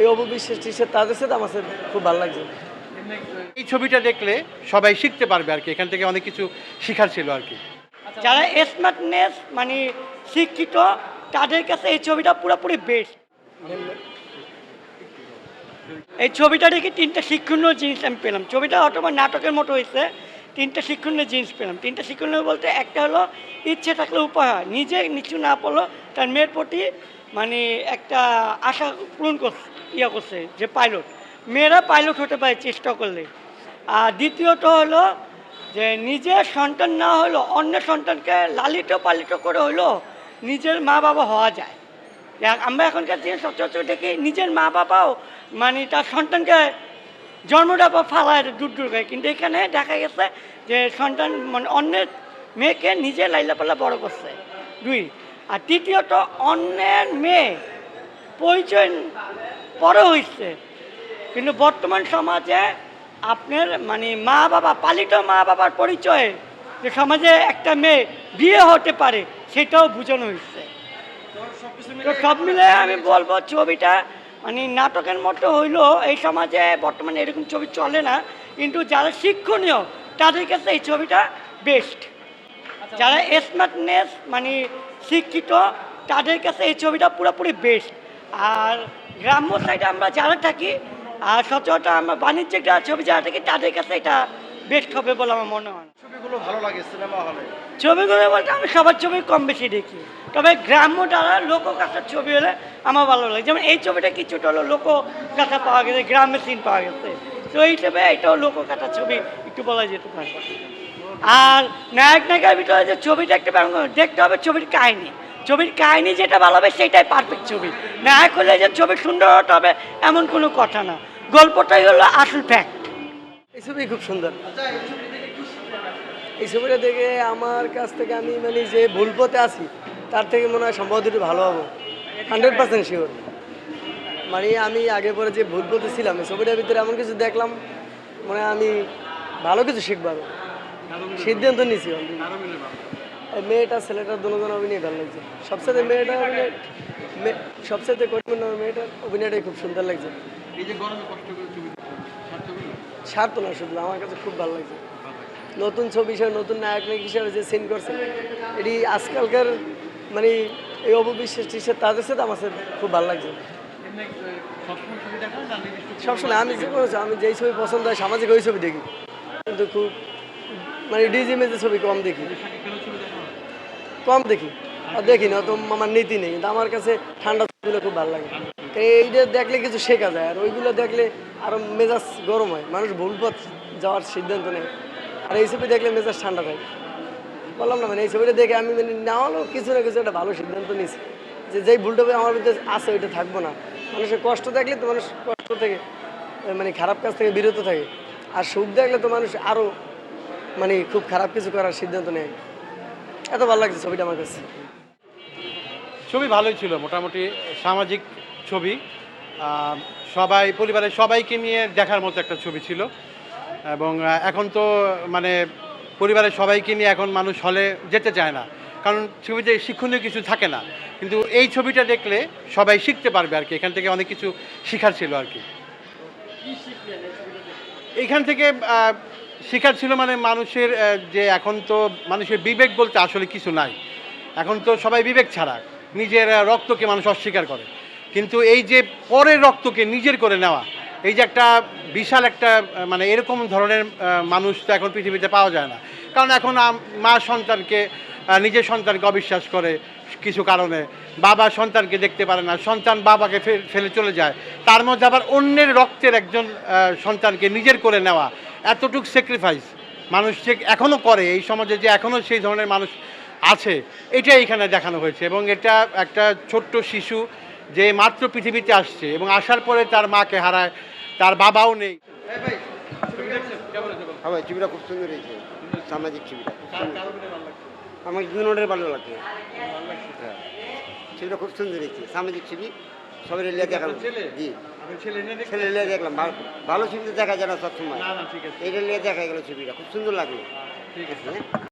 এই অপবিশ্বাস টিশ্বাস তাদের সাথে আমার সাথে খুব ভালো লাগছে। এই ছবিটা দেখলে সবাই শিখতে পারবে আর কি এখান থেকে অনেক কিছু শেখার ছিল আর কি। যারা স্মার্টনেস মানে শিক্ষিত তাদের কাছে এই ছবিটা পুরোপুরি বেস্ট এই ছবিটা দেখে তিনটা শিক্ষণীয় জিনিস আমি পেলাম। ছবিটা বা নাটকের মতো হয়েছে তিনটা শিক্ষণীয় জিনিস পেলাম। তিনটা শিক্ষণীয় বলতে একটা হলো ইচ্ছে থাকলে উপায় হয় নিজে নিচু না পড়ল তার মেয়ের প্রতি মানে একটা আশা পূরণ করছে, ইয়া করছে যে পাইলট মেয়েরা পাইলট হতে পারে চেষ্টা করলে। আর দ্বিতীয়ত হলো যে নিজের সন্তান না হলো, অন্য সন্তানকে লালিত পালিত করে হলো নিজের মা বাবা হওয়া যায়। আমরা এখনকার দিনে সচরাচর দেখি নিজের মা বাবাও মানে তার সন্তানকে জন্মটা বা ফালায় দূর দূর করে। কিন্তু এখানে দেখা গেছে যে সন্তান মানে অন্যের মেয়েকে নিজে লাইলা পাল্লা বড় করছে। দুই আর তৃতীয়ত অন্যের মেয়ে পরিচয় পরে হয়েছে কিন্তু বর্তমান সমাজে আপনার মানে মা বাবা, পালিত মা বাবার পরিচয়ে যে সমাজে একটা মেয়ে বিয়ে হতে পারে, সেটাও বোঝানো হয়েছে তো সব মিলে আমি বলব ছবিটা মানে নাটকের মতো হইল এই সমাজে বর্তমানে এরকম ছবি চলে না, কিন্তু যারা শিক্ষণীয় তাদের কাছে এই ছবিটা বেস্ট যারা স্মার্টনেস মানে শিক্ষিত তাদের কাছে এই ছবিটা পুরোপুরি বেস্ট আর গ্রাম্য সাইডে আমরা যারা থাকি আর সচরাচর আমরা বাণিজ্যিক ছবি যারা থাকি তাদের কাছে এটা বেস্ট হবে বলে আমার মনে হয়। ছবিগুলো ভালো লাগে সিনেমা হলে ছবিগুলো বলতে আমি সবার ছবি কম বেশি দেখি। তবে গ্রাম্য দ্বারা লোকগাথার ছবি হলে আমার ভালো লাগে। যেমন এই ছবিটা কিছুটা হলো লোকগাথা পাওয়া গেছে গ্রামের সিন পাওয়া গেছে। তো এই হিসেবে এটাও লোকগাথার ছবি। একটু বলা যেতে পারে। আর নায়ক নায়িকার ভিতরে যে ছবিটা একটা দেখতে হবে ছবির কাহিনী। ছবির কাহিনী যেটা ভালো হবে সেটাই পারফেক্ট ছবি। নায়ক হলে যে ছবি সুন্দর হতে হবে এমন কোনো কথা না। গল্পটাই হলো আসল ফ্যাক্ট এই ছবি খুব সুন্দর। এই ছবিটা দেখে আমার কাছ থেকে আমি মানে যে ভুল পথে আছি তার থেকে মনে হয় সম্ভবত ভালো হব। হান্ড্রেড পার্সেন্ট শিওর মানে আমি আগে পরে যে ভুল পথে ছিলাম ছবিটার ভিতরে এমন কিছু দেখলাম মানে আমি ভালো কিছু শিখব সিদ্ধান্ত নিয়েছি already। মেয়েটা ছেলেটার দুজন অভিনয় ভালো লাগছে। সবচেয়ে মেয়েটা অভিনয় সবচেয়ে কঠিন মেয়েটার অভিনয়টাই খুব সুন্দর লাগছে। এই যে গরমে কষ্ট করে ছবি স্বার্থ না শুধু আমার কাছে খুব ভালো লাগছে। নতুন ছবি হিসেবে নতুন নায়ক নায়ক হিসাবে যে সিন করছে এটি আজকালকার মানে এই অপবিশ্বাস তাদের সাথে আমার সাথে খুব ভালো লাগছে। সবসময় আমি যে কোনো আমি যেই ছবি পছন্দ হয় সামাজিক ওই ছবি দেখি। কিন্তু খুব মানে ডিজিমেজের ছবি কম দেখি। কম দেখি। আর দেখি না তো আমার নীতি নেই। কিন্তু আমার কাছে ঠান্ডা ছবিগুলো খুব ভালো লাগে। এইটা দেখলে কিছু শেখা যায়। আর ওইগুলো দেখলে আরও মেজাজ গরম হয়। মানুষ ভুল পথ যাওয়ার সিদ্ধান্ত নেয়। আর এই ছবি দেখলে মেজাজ ঠান্ডা থাকে। বললাম না মানে এই ছবিটা দেখে আমি মানে না হলেও কিছু না কিছু একটা ভালো সিদ্ধান্ত নিয়েছি। যে যেই ভুলটা আমার ভিতরে আছে ওইটা থাকব না। মানুষের কষ্ট দেখলে তো মানুষ কষ্ট থেকে মানে খারাপ কাজ থেকে বিরত থাকে। আর সুখ দেখলে তো মানুষ আরও মানে খুব খারাপ কিছু করার সিদ্ধান্ত নেয়। এত ভালো লাগছে ছবিটা আমার কাছে। ছবি ভালোই ছিল, মোটামুটি সামাজিক ছবি। সবাই, পরিবারের সবাইকে নিয়ে দেখার মতো একটা ছবি ছিল। এবং এখন তো মানে পরিবারের সবাইকে নিয়ে এখন মানুষ হলে যেতে চায় না। কারণ ছবিতে শিক্ষণীয় কিছু থাকে না। কিন্তু এই ছবিটা দেখলে সবাই শিখতে পারবে আর কি। এখান থেকে অনেক কিছু শেখার ছিল আর কি। এইখান থেকে শেখার ছিল মানে মানুষের যে এখন তো মানুষের বিবেক বলতে আসলে কিছু নাই। এখন তো সবাই বিবেক ছাড়া নিজের রক্তকে মানুষ অস্বীকার করে। কিন্তু এই যে পরের রক্তকে নিজের করে নেওয়া এই যে একটা বিশাল একটা মানে এরকম ধরনের মানুষ তো এখন পৃথিবীতে পাওয়া যায় না। কারণ এখন মা সন্তানকে নিজের সন্তানকে অবিশ্বাস করে কিছু কারণে। বাবা সন্তানকে দেখতে পারে না সন্তান বাবাকে ফেলে চলে যায়। তার মধ্যে আবার অন্যের রক্তের একজন সন্তানকে নিজের করে নেওয়া। এতটুকু স্যাক্রিফাইস মানুষ যে এখনও করে এই সমাজে যে এখনও সেই ধরনের মানুষ আছে এটা এখানে দেখানো হয়েছে। এবং এটা একটা ছোট্ট শিশু যে মাত্র পৃথিবীতে আসছে এবং আসার পরে তার মাকে হারায় তার বাবাও নেই। হ্যাঁ ভাই ছবিটা খুব সুন্দর হয়েছে। সামাজিক ছবিটা খুব সুন্দর। আমার দুজনের ভালো লাগে। হ্যাঁ ছবিটা খুব সুন্দর হয়েছে সামাজিক ছবি সবাই লিয়ে দেখালাম? জি। ছেলে এনে ছেলে লিয়ে দেখলাম ভালো ভালো ছবি তো দেখা যায় না সবসময়। এই না এইটা লিয়ে দেখা গেল ছবিটা খুব সুন্দর লাগল। ঠিক আছে। হ্যাঁ?